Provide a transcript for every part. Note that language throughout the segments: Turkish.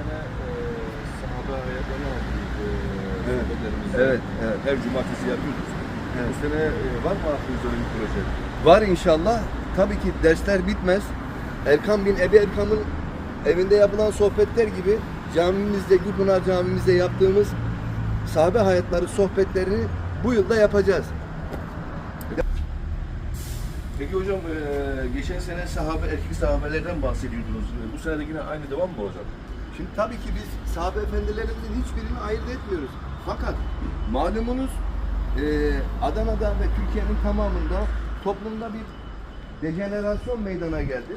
sene e, sahada ve yana e, evet. evet, evet. her cumartesi yapıyoruz. Evet. Bu sene e, var mı aklınızda öyle bir proje? Var inşallah. Tabii ki dersler bitmez. Erkan bin Ebi Erkam'ın evinde yapılan sohbetler gibi camimizde, Gülpınar camimizde yaptığımız sahabe hayatları sohbetlerini bu yılda yapacağız. Peki hocam e, geçen sene sahabe, erkek sahabelerden bahsediyordunuz. Bu sene de yine aynı devam mı olacak? Şimdi tabii ki biz sahabe efendilerimizin hiçbirini ayırt etmiyoruz. Fakat malumunuz e, Adana'da ve Türkiye'nin tamamında toplumda bir dejenerasyon meydana geldi.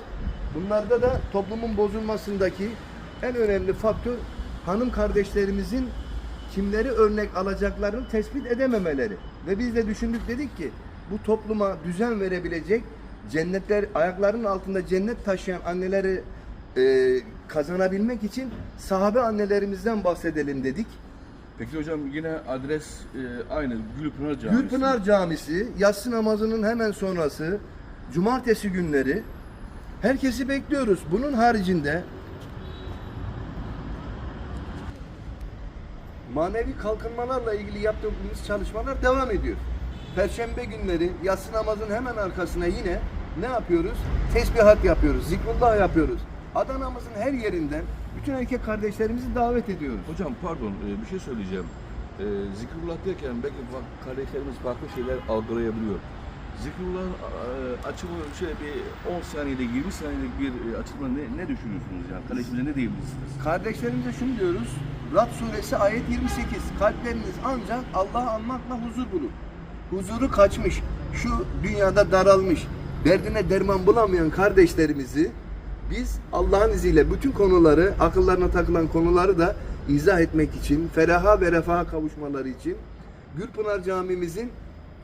Bunlarda da toplumun bozulmasındaki en önemli faktör hanım kardeşlerimizin kimleri örnek alacaklarını tespit edememeleri. Ve biz de düşündük dedik ki bu topluma düzen verebilecek cennetler ayaklarının altında cennet taşıyan anneleri e, kazanabilmek için sahabe annelerimizden bahsedelim dedik. Peki hocam yine adres e, aynı Gülpınar Camisi. Gülpınar Camisi yatsı namazının hemen sonrası cumartesi günleri herkesi bekliyoruz. Bunun haricinde manevi kalkınmalarla ilgili yaptığımız çalışmalar devam ediyor. Perşembe günleri yatsı namazın hemen arkasına yine ne yapıyoruz? Tesbihat yapıyoruz, zikrullah yapıyoruz. Adana'mızın her yerinden bütün erkek kardeşlerimizi davet ediyoruz. Hocam pardon e, bir şey söyleyeceğim. E, zikrullah derken belki kardeşlerimiz farklı şeyler algılayabiliyor. Zikrullah'ın e, açımı şöyle bir 10 saniyede 20 saniyelik bir açılma ne, ne düşünüyorsunuz yani? Kardeşimize ne diyebilirsiniz? Kardeşlerimize şunu diyoruz. Rad suresi ayet 28. Kalpleriniz ancak Allah'ı anmakla huzur bulur. Huzuru kaçmış. Şu dünyada daralmış. Derdine derman bulamayan kardeşlerimizi biz Allah'ın izniyle bütün konuları, akıllarına takılan konuları da izah etmek için, feraha ve refaha kavuşmaları için Gürpınar Camimizin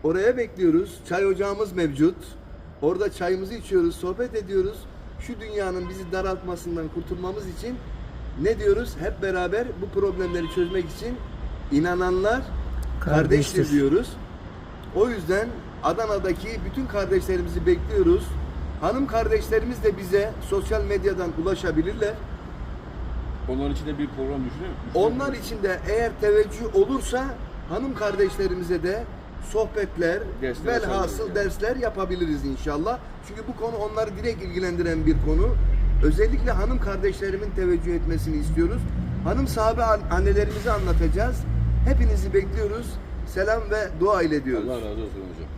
oraya bekliyoruz. Çay ocağımız mevcut. Orada çayımızı içiyoruz, sohbet ediyoruz. Şu dünyanın bizi daraltmasından kurtulmamız için ne diyoruz? Hep beraber bu problemleri çözmek için inananlar kardeştir Kardeştir. diyoruz. O yüzden Adana'daki bütün kardeşlerimizi bekliyoruz. Hanım kardeşlerimiz de bize sosyal medyadan ulaşabilirler. Onların için de bir program düşünüyor musunuz? Onlar için de eğer teveccüh olursa hanım kardeşlerimize de sohbetler, Dersler velhasıl açabiliriz dersler yapabiliriz inşallah. Çünkü bu konu onları direkt ilgilendiren bir konu. Özellikle hanım kardeşlerimin teveccüh etmesini istiyoruz. Hanım sahabe an- annelerimizi anlatacağız. Hepinizi bekliyoruz. Selam ve dua ile diyoruz. Allah razı olsun hocam.